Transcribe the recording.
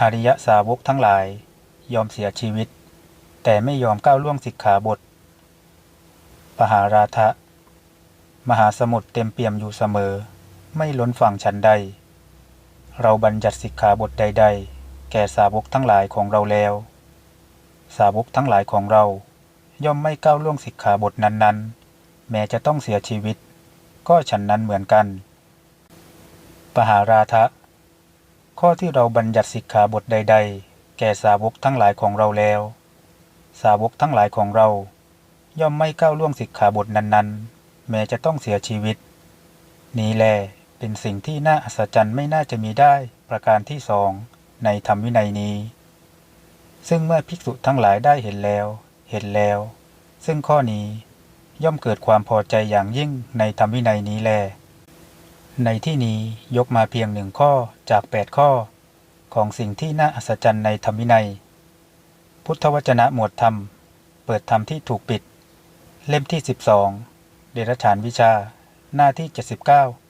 อริยสาวกทั้งหลาย ยอมเสียชีวิต แต่ไม่ยอมก้าวล่วงสิกขาบท ปหาราทะ มหาสมุทรเต็มเปี่ยมอยู่เสมอ ไม่ล้นฝั่งฉันใด เราบัญญัติสิกขาบทใด ๆ แก่สาวกทั้งหลายของเราแล้ว สาวกทั้งหลายของเรา ย่อมไม่ก้าวล่วงสิกขาบทนั้นๆ แม้จะต้องเสียชีวิต ก็ฉันนั้นเหมือนกัน ปหาราทะ ข้อที่เราบัญญัติสิกขาบทใด ๆ แก่สาวกทั้งหลายของเราแล้ว สาวกทั้งหลายของเรา ย่อมไม่ก้าวล่วงสิกขาบทนั้นๆ แม้จะต้องเสียชีวิต นี้แลเป็นสิ่งที่น่าอัศจรรย์ไม่น่าจะมีได้ประการที่สองในธรรมวินัยนี้ ซึ่งเมื่อภิกษุทั้งหลายได้เห็นแล้ว เห็นแล้ว ซึ่งข้อนี้ย่อมเกิดความพอใจอย่างยิ่งในธรรมวินัยนี้แล ในที่นี้ยกมาเพียงหนึ่งข้อจากแปดข้อ ของสิ่งที่น่าอัศจรรย์ในธรรมวินัย พุทธวจนะหมวดธรรม เปิดธรรมที่ถูกปิด เล่มที่ 12 เดรัจฉานวิชา หน้าที่ 79